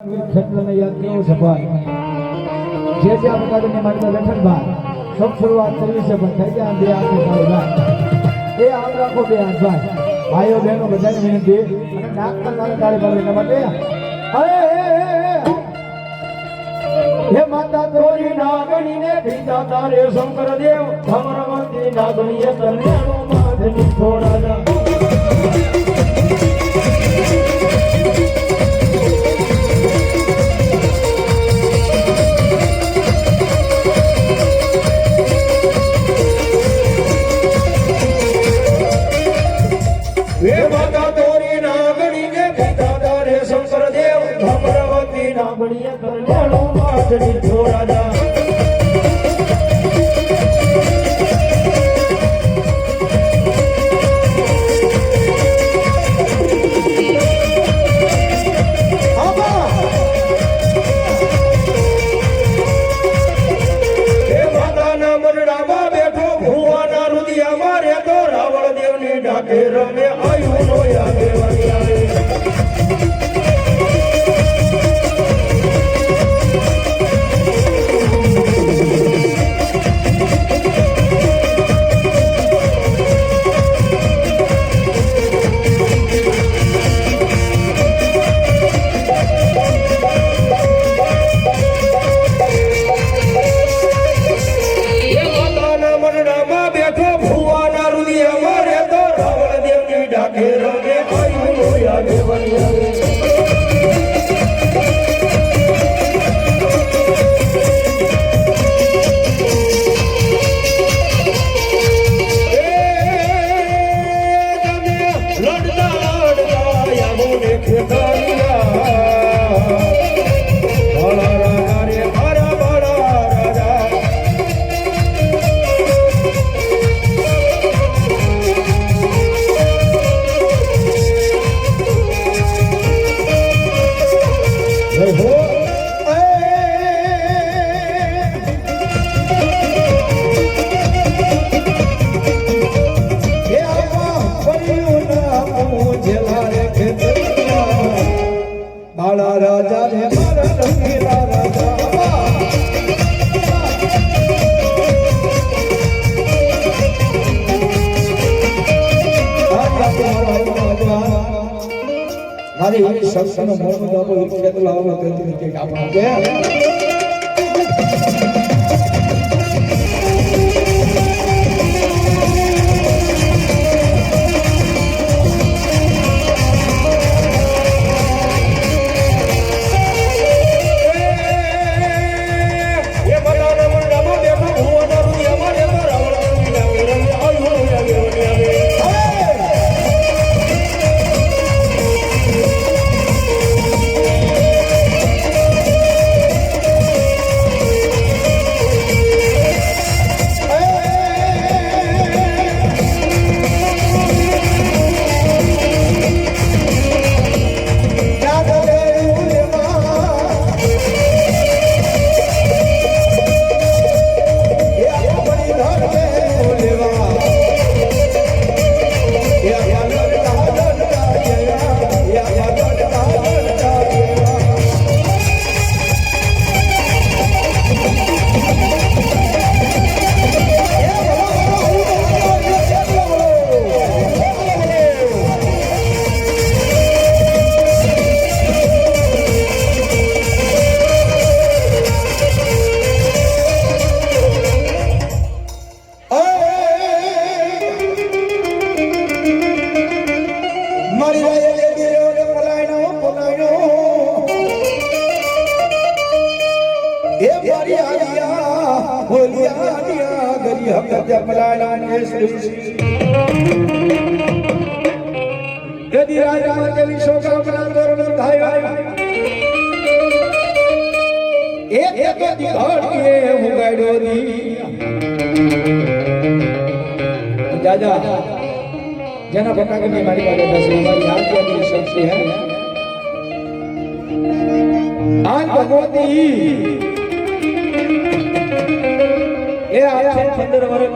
ખેતરને યાદ કેવો છે ભાઈ. જે જે આ બગાડીને મારી ભાઈ સબ શરૂઆત કરવી છે પણ થઈ જાય બે હાથ સારું ભાઈ એ આમ રાખો બે હાથ ભાઈ. ભાઈઓ બહેનો બધાને વિનંતી. અને નાક પર તાળી પાડો એના માટે. હે, માતા તોરી નાગણી ને પિતા તારે શંકર દેવ ભમરવંતી નાગણીએ તને માધની થોડા ભમરવતી નાગણીએ કલ્યાણો માથની ડાકે રમે આયુનો યાગે વરિયાવે મારી શક્તિનો મોરમ દાબો કેટલો આવો કરતી કે આપણો કે? એ મારી આલિયા હોલિયા આલિયા, ગરી હક જ પલાયના ને શ્રી. ગદી રાજા દેવી શોકા તોરણ થાય. એક એક દિઘાડીએ હું ગાડ્યો દી દાદા જેના ભટાકની મારી પાસે દસ મારી આદ્યાની શક્તિ હે. આજ ભગવતી એ આ પંદર વર્ષ